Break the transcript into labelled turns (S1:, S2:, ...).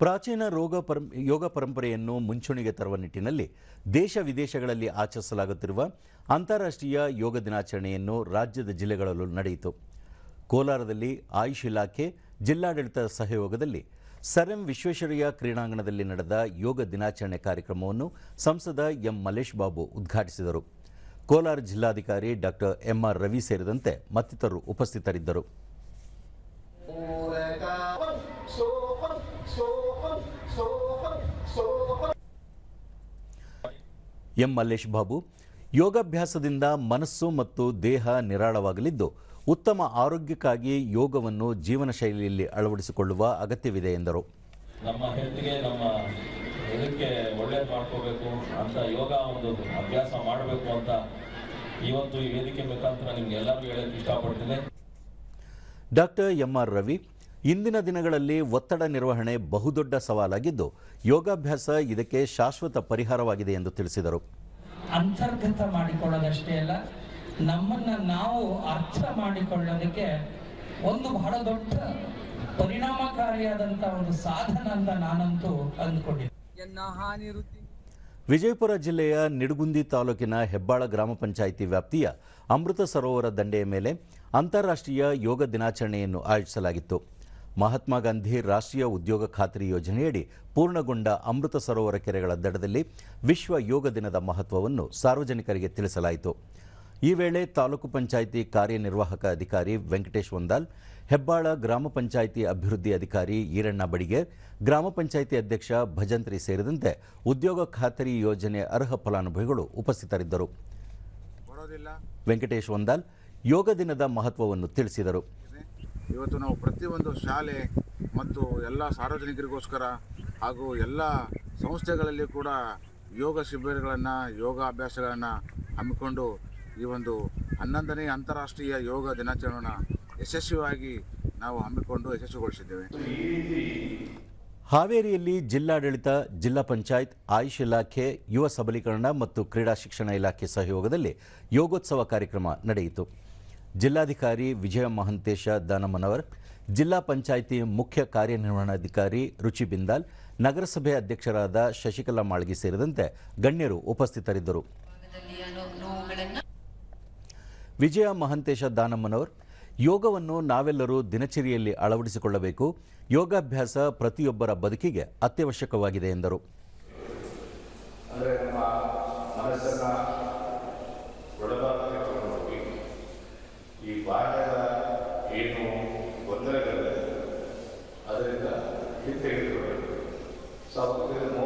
S1: ಪ್ರಾಚೀನ ರೋಗ ಪರಂ, ಯೋಗ ಪರಂಪರೆಯನ್ನು ಮುಂಚೂಣಿಗೆ ತರುವ ನಿಟ್ಟಿನಲ್ಲಿ ದೇಶ ವಿದೇಶಗಳಲ್ಲಿ ಆಚರಿಸಲಾಗುತ್ತಿರುವ ಅಂತಾರಾಷ್ಟ್ರೀಯ ಯೋಗ ದಿನಾಚರಣೆಯನ್ನು ರಾಜ್ಯದ ಜಿಲ್ಲೆಗಳಲ್ಲೂ ನಡೆಯಿತು. ಕೋಲಾರದಲ್ಲಿ ಆಯುಷ್ ಇಲಾಖೆ ಜಿಲ್ಲಾಡಳಿತ ಸಹಯೋಗದಲ್ಲಿ ಸರ್ ವಿಶ್ವೇಶ್ವರಯ್ಯ ಕ್ರೀಡಾಂಗಣದಲ್ಲಿ ನಡೆದ ಯೋಗ ದಿನಾಚರಣೆ ಕಾರ್ಯಕ್ರಮವನ್ನು ಸಂಸದ ಎಂ ಮಲೇಶ್ ಬಾಬು ಉದ್ಘಾಟಿಸಿದರು. ಕೋಲಾರ ಜಿಲ್ಲಾಧಿಕಾರಿ ಡಾಕ್ಟರ್ ಎಂಆರ್ ರವಿ ಸೇರಿದಂತೆ ಮತ್ತಿತರರು ಉಪಸ್ಥಿತರಿದ್ದರು. ಎಂ ಮಲ್ಲೇಶ್ ಬಾಬು ಯೋಗಾಭ್ಯಾಸದಿಂದ ಮನಸ್ಸು ಮತ್ತು ದೇಹ ನಿರಾಳವಾಗಲಿದ್ದು ಉತ್ತಮ ಆರೋಗ್ಯಕ್ಕಾಗಿ ಯೋಗವನ್ನು ಜೀವನ ಶೈಲಿಯಲ್ಲಿ ಅಳವಡಿಸಿಕೊಳ್ಳುವ ಅಗತ್ಯವಿದೆ ಎಂದರು.
S2: ನಮ್ಮ ಹೆಲ್ತ್ಗೆ ನಮ್ಮ ಇದಕ್ಕೆ ಒಳ್ಳೇದು ಮಾಡ್ಕೋಬೇಕು ಅಂತ ಯೋಗ ಒಂದು ಅಭ್ಯಾಸ ಮಾಡಬೇಕು ಅಂತ ಇವತ್ತು ಈ ವೇದಿಕೆ ಮುಖಾಂತರ ನಿಮ್ಗೆ ಎಲ್ಲರಿಗೂ ಹೇಳಕ್ಕೆ ಇಷ್ಟಪಡ್ತೀನಿ.
S1: ಡಾಕ್ಟರ್ ಎಂಆರ್ ರವಿ ಇಂದಿನ ದಿನಗಳಲ್ಲಿ ಒತ್ತಡ ನಿರ್ವಹಣೆ ಬಹುದೊಡ್ಡ ಸವಾಲಾಗಿದ್ದು ಯೋಗಾಭ್ಯಾಸ ಇದಕ್ಕೆ ಶಾಶ್ವತ ಪರಿಹಾರವಾಗಿದೆ ಎಂದು ತಿಳಿಸಿದರು.
S3: ಅಂತರ್ಗತ ಮಾಡಿಕೊಳ್ಳೋದಷ್ಟೇ ಅಲ್ಲ ನಮ್ಮನ್ನ ನಾವು ಅರ್ಥ ಮಾಡಿಕೊಳ್ಳೋದಕ್ಕೆ ಒಂದು ಬಹಳ ದೊಡ್ಡ ಪರಿಣಾಮಕಾರಿಯಾದಂಥ ಒಂದು ಸಾಧನ ಅಂತ ನಾನಂತೂ ಅಂದ್ಕೊಂಡಿದ್ದೆ.
S1: ವಿಜಯಪುರ ಜಿಲ್ಲೆಯ ನಿಡಗುಂದಿ ತಾಲೂಕಿನ ಹೆಬ್ಬಾಳ ಗ್ರಾಮ ಪಂಚಾಯಿತಿ ವ್ಯಾಪ್ತಿಯ ಅಮೃತ ಸರೋವರ ದಂಡೆಯ ಮೇಲೆ ಅಂತಾರಾಷ್ಟ್ರೀಯ ಯೋಗ ದಿನಾಚರಣೆಯನ್ನು ಆಯೋಜಿಸಲಾಗಿತ್ತು. ಮಹಾತ್ಮ ಗಾಂಧಿ ರಾಷ್ಟ್ರೀಯ ಉದ್ಯೋಗ ಖಾತ್ರಿ ಯೋಜನೆಯಡಿ ಪೂರ್ಣಗೊಂಡ ಅಮೃತ ಸರೋವರ ಕೆರೆಗಳ ದಡದಲ್ಲಿ ವಿಶ್ವ ಯೋಗ ದಿನದ ಮಹತ್ವವನ್ನು ಸಾರ್ವಜನಿಕರಿಗೆ ತಿಳಿಸಲಾಯಿತು. ಈ ವೇಳೆ ತಾಲೂಕು ಪಂಚಾಯಿತಿ ಕಾರ್ಯನಿರ್ವಾಹಕ ಅಧಿಕಾರಿ ವೆಂಕಟೇಶ್ ವಂದಾಲ್ ಹೆಬ್ಬಾಳ ಗ್ರಾಮ ಪಂಚಾಯಿತಿ ಅಭಿವೃದ್ಧಿ ಅಧಿಕಾರಿ ಈರಣ್ಣ ಬಡಿಗೆ ಗ್ರಾಮ ಪಂಚಾಯಿತಿ ಅಧ್ಯಕ್ಷ ಭಜಂತ್ರಿ ಸೇರಿದಂತೆ ಉದ್ಯೋಗ ಖಾತರಿ ಯೋಜನೆ ಅರ್ಹ ಫಲಾನುಭವಿಗಳು ಉಪಸ್ಥಿತರಿದ್ದರು. ವೆಂಕಟೇಶ್ ವಂದಾಲ್ ಯೋಗ ದಿನದ ಮಹತ್ವವನ್ನು ತಿಳಿಸಿದರು.
S4: ಇವತ್ತು ನಾವು ಪ್ರತಿಯೊಂದು ಶಾಲೆ ಮತ್ತು ಎಲ್ಲ ಸಾರ್ವಜನಿಕರಿಗೋಸ್ಕರ ಹಾಗೂ ಎಲ್ಲ ಸಂಸ್ಥೆಗಳಲ್ಲಿ ಕೂಡ ಯೋಗ ಶಿಬಿರಗಳನ್ನು, ಯೋಗ ಅಭ್ಯಾಸಗಳನ್ನು ಹಮ್ಮಿಕೊಂಡು ಈ ಒಂದು ಹನ್ನೊಂದನೇ ಅಂತಾರಾಷ್ಟ್ರೀಯ ಯೋಗ ದಿನಾಚರಣೆಯನ್ನು ಯಶಸ್ವಿಯಾಗಿ ನಾವು ಹಮ್ಮಿಕೊಂಡು ಯಶಸ್ವಿಗೊಳಿಸಿದ್ದೇವೆ.
S1: ಹಾವೇರಿಯಲ್ಲಿ ಜಿಲ್ಲಾಡಳಿತ, ಜಿಲ್ಲಾ ಪಂಚಾಯತ್, ಆಯುಷ್ ಇಲಾಖೆ, ಯುವ ಸಬಲೀಕರಣ ಮತ್ತು ಕ್ರೀಡಾ ಶಿಕ್ಷಣ ಇಲಾಖೆ ಸಹಯೋಗದಲ್ಲಿ ಯೋಗೋತ್ಸವ ಕಾರ್ಯಕ್ರಮ ನಡೆಯಿತು. ಜಿಲ್ಲಾಧಿಕಾರಿ ವಿಜಯ ಮಹಂತೇಶ ದಾನಮ್ಮನವರ್, ಜಿಲ್ಲಾ ಪಂಚಾಯಿತಿ ಮುಖ್ಯ ಕಾರ್ಯನಿರ್ವಹಣಾಧಿಕಾರಿ ರುಚಿ ಬಿಂದಾಲ್, ನಗರಸಭೆ ಅಧ್ಯಕ್ಷರಾದ ಶಶಿಕಲಾ ಮಾಳ್ಗಿ ಸೇರಿದಂತೆ ಗಣ್ಯರು ಉಪಸ್ಥಿತರಿದ್ದರು. ವಿಜಯ ಮಹಂತೇಶ ದಾನಮ್ಮನವರ್, ಯೋಗವನ್ನು ನಾವೆಲ್ಲರೂ ದಿನಚರಿಯಲ್ಲಿ ಅಳವಡಿಸಿಕೊಳ್ಳಬೇಕು. ಯೋಗಾಭ್ಯಾಸ ಪ್ರತಿಯೊಬ್ಬರ ಬದುಕಿಗೆ ಅತ್ಯವಶ್ಯಕವಾಗಿದೆ ಎಂದರು.
S5: ಅಂದರೆ ನಮ್ಮ ಮನಸ್ಸನ್ನು ಅದರಿಂದ ಹಿಂತೆಗೆದುಕೊಳ್ಳಬೇಕು ಸೊ ಇದನ್ನು